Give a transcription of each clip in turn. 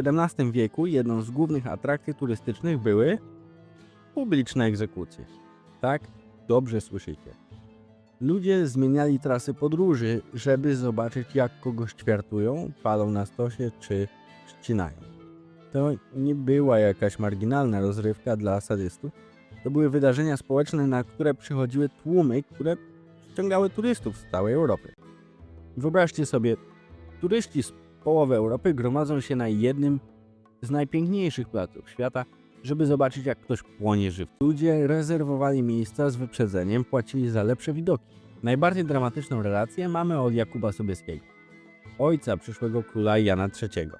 XVII wieku jedną z głównych atrakcji turystycznych były publiczne egzekucje. Tak, dobrze słyszycie. Ludzie zmieniali trasy podróży, żeby zobaczyć jak kogoś ćwiartują, palą na stosie czy ścinają. To nie była jakaś marginalna rozrywka dla sadystów. To były wydarzenia społeczne, na które przychodziły tłumy, które ściągały turystów z całej Europy. Wyobraźcie sobie, turyści z połowy Europy gromadzą się na jednym z najpiękniejszych placów świata, żeby zobaczyć jak ktoś płonie żyw. Ludzie rezerwowali miejsca z wyprzedzeniem, płacili za lepsze widoki. Najbardziej dramatyczną relację mamy od Jakuba Sobieskiego, ojca przyszłego króla Jana III.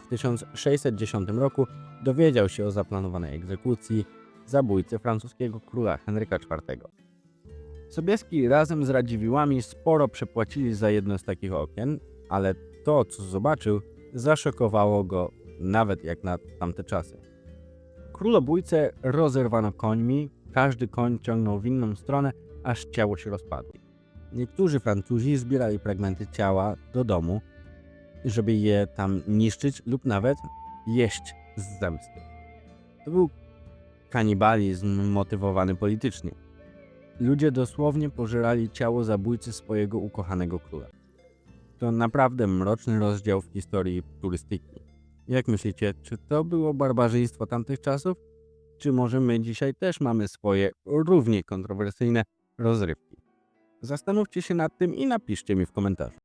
W 1610 roku dowiedział się o zaplanowanej egzekucji zabójcy francuskiego króla Henryka IV. Sobieski razem z Radziwiłłami sporo przepłacili za jedno z takich okien, ale to, co zobaczył, zaszokowało go nawet jak na tamte czasy. Królobójcę rozerwano końmi, każdy koń ciągnął w inną stronę, aż ciało się rozpadło. Niektórzy Francuzi zbierali fragmenty ciała do domu, żeby je tam niszczyć lub nawet jeść z zemsty. To był kanibalizm motywowany politycznie. Ludzie dosłownie pożerali ciało zabójcy swojego ukochanego króla. To naprawdę mroczny rozdział w historii turystyki. Jak myślicie, czy to było barbarzyństwo tamtych czasów? Czy może my dzisiaj też mamy swoje równie kontrowersyjne rozrywki? Zastanówcie się nad tym i napiszcie mi w komentarzu.